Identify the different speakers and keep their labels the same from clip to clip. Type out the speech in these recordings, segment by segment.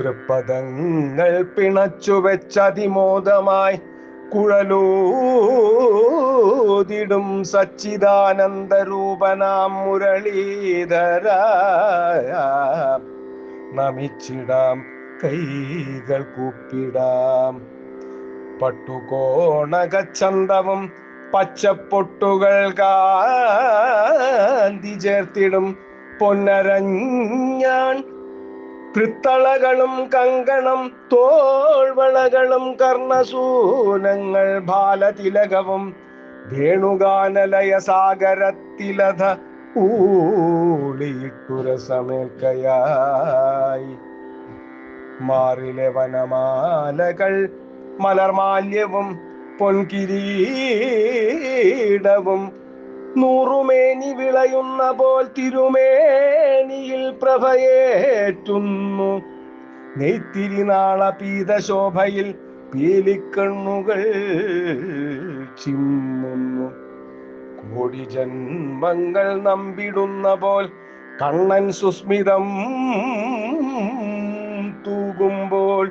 Speaker 1: തൃപ്പദങ്ങൾ പിണച്ചു വെച്ചതിമോദമായി കുഴലൂതിടും സച്ചിദാനന്ദ രൂപനാം മുരളീധര നമിച്ചിടാം കൈകൾ കൂപ്പിടാം. പട്ടുകോണകച്ചന്തവും പച്ചപ്പൊട്ടുകൾ കാന്തി ചേർത്തിടും പൊന്നരഞ്ഞാൻ തൃത്തളകളും കങ്കണം തോൾവളകളും കർണസൂനങ്ങൾ ബാലതിലകവും വേണുഗാനലയ സാഗരത്തിലധ ഊളിയിട്ടുരസമേൽക്കയായി. മാറിലെ വനമാലകൾ മലർമാല്യവും പൊൻകിരീടവും നൂറുമേനി വിളയുന്ന പോൽ തിരുമേനിയിൽ പ്രഭയേറ്റുന്നു. നെയ്ത്തിരിനാള പീതശോഭയിൽ പീലിക്കണ്ണുകൾ ചിമ്മുന്നു. കോടി ജന്മങ്ങൾ നമ്പിടുന്ന പോൽ കണ്ണൻ സുസ്മിതം തൂകുമ്പോൾ.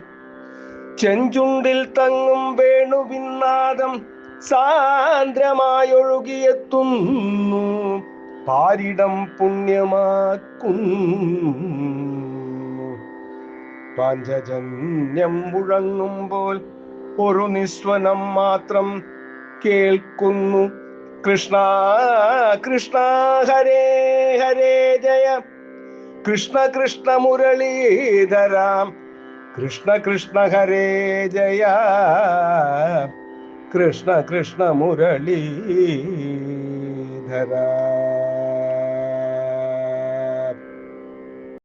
Speaker 1: ചെഞ്ചുണ്ടിൽ തങ്ങും വേണുവിന്നാദം സാന്ദ്രമായൊഴുകിയെത്തുന്നു. പാരിടം പുണ്യമാക്കുന്നു. പാഞ്ചജന്യം മുഴങ്ങുമ്പോൾ ഒരു നിസ്വനം മാത്രം കേൾക്കുന്നു. കൃഷ്ണ കൃഷ്ണ ഹരേ ഹരേ ജയ. കൃഷ്ണ കൃഷ്ണ മുരളീധരാം. കൃഷ്ണ കൃഷ്ണ ഹരേ ജയ. കൃഷ്ണ കൃഷ്ണ മുരളീധര